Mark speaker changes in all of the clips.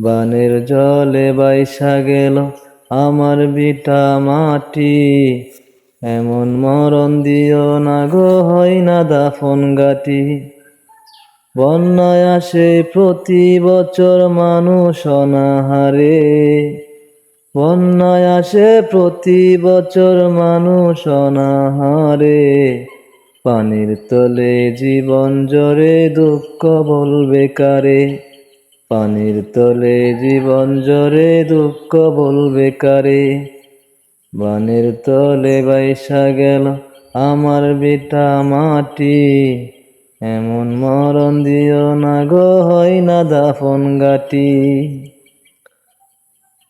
Speaker 1: বানের জলে বাইসা গেল আমার বিটা মাটি। এমন মরণ দিও না গো, হয় না দাফন গাটি। বন্যায় আসে প্রতি বছর মানুষ অনাহারে। বন্যায় আসে প্রতি বছর মানুষ অনাহারে। পানির তলে জীবন জরে দুঃখ বলবে কারে? পানির তলে জীবন জরে দুঃখ বলবে কারে? বানের তলে বাইসা গেল আমার বেটা মাটি। এমন মরণ দিও না গো, হয় না দাফন গাটি।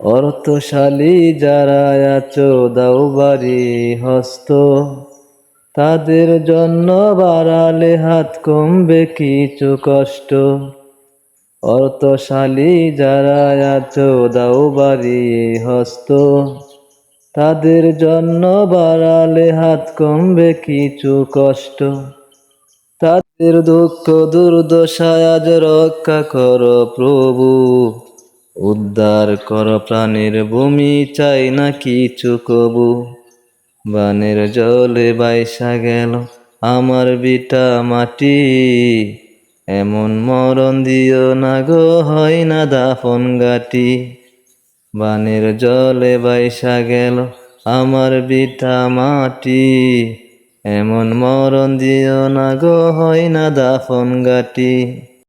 Speaker 1: অর্থশালী যারা আছো, দাও বাড়ি হস্ত। তাদের জন্য বাড়ালে হাত কমবে কিছু কষ্ট। অর্থশালী যারা আছো, দাও বাড়ি, হস্ত। তাদের জন্য বাড়ালে হাত কমবে কিছু কষ্ট। তাদের দুঃখ দুর্দশায় আজ রক্ষা কর প্রভু। উদ্ধার কর প্রাণের ভূমি, চাই না কিছু কবু। বানের জলে বাইসা গেল আমার বিটা মাটি। এমন মরণ দিও না গো, হয় না দাফন গাটি। বানের জলে বাইসা গেল আমার বিটা মাটি। এমন মরণ দিও না গো, হয় না দাফন গাটি।